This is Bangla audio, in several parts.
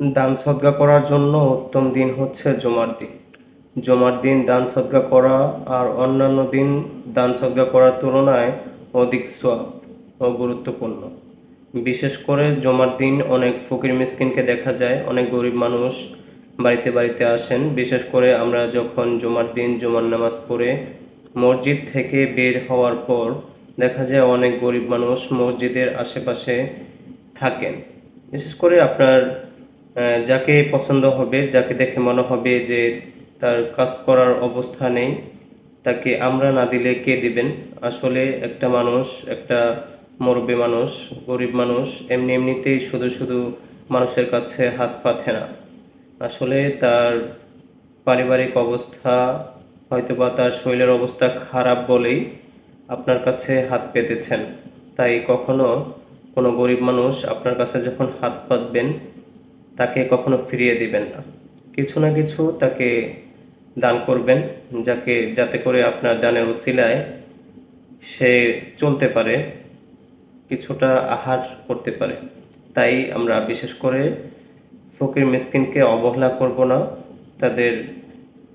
দান সদ্গা করার জন্য উত্তম দিন হচ্ছে জমার দিন। জমার দিন দান সদ্গা করা আর অন্যান্য দিন দান সদ্গা করার তুলনায় অধিক সোয়াব ও গুরুত্বপূর্ণ। বিশেষ করে জমার দিন অনেক ফকির মিসকিনকে দেখা যায়, অনেক গরিব মানুষ বাড়িতে বাড়িতে আসেন। বিশেষ করে আমরা যখন জমার দিন জুমার নামাজ পড়ে মসজিদ থেকে বের হওয়ার পর দেখা যায় অনেক গরিব মানুষ মসজিদের আশেপাশে থাকেন। বিশেষ করে আপনার যাকে পছন্দ হবে, যাকে দেখে মনে হবে যে তার কাজ করার অবস্থা নেই, তাকে আমরা না দিলে কে দিবেন? আসলে একটা মানুষ, একটা মুরব্বী মানুষ, গরিব মানুষ, এমনি এমনিতেই শুধু শুধু মানুষের কাছে হাত পাতে না। আসলে তার পারিবারিক অবস্থা, হয়তোবা তার শরীরের অবস্থা খারাপ বলেই আপনার কাছে হাত পেতেছেন। তাই কখনো কোনো গরিব মানুষ আপনার কাছে যখন হাত পাতবেন তাকে কখনো ফিরিয়ে দিবেন না। কিছু না কিছু তাকে দান করবেন, যাকে, যাতে করে আপনার দানের উসিলায় সে চলতে পারে, কিছুটা আহার করতে পারে। তাই আমরা বিশেষ করে ফকির মিসকিনকে অবহেলা করব না। তাদের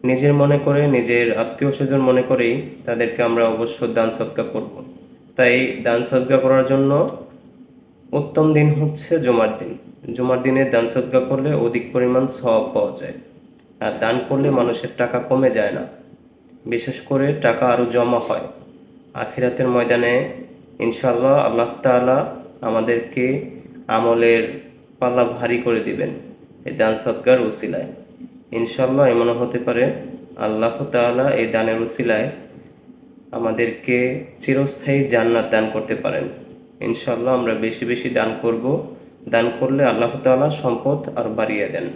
নিজের মনে করে, নিজের আত্মীয় স্বজন মনে করেই তাদেরকে আমরা অবশ্য দান সৎকার করব। তাই দান সৎকার করার জন্য উত্তম দিন হচ্ছে জমার দিন। জুমার দিনে দান সৎকা করলে অধিক পরিমাণ সব পাওয়া যায়। আর দান করলে মানুষের টাকা কমে যায় না। বিশেষ করে টাকা আরও জমা হয়। আখিরাতের ময়দানে ইনশাল্লাহ আল্লাহ তাআলা আমাদেরকে আমলের পাল্লা ভারী করে দিবেন এই দান সৎকার উসিলায়। ইনশাল্লাহ এমনও হতে পারে আল্লাহ তাআলা এই দানের উসিলায় আমাদেরকে চিরস্থায়ী জান্নাত দান করতে পারেন। ইনশাল্লাহ আমরা বেশি বেশি দান করব। দান করলে আল্লাহ তাল্লাহ সম্পদ আর বাড়িয়ে দেন।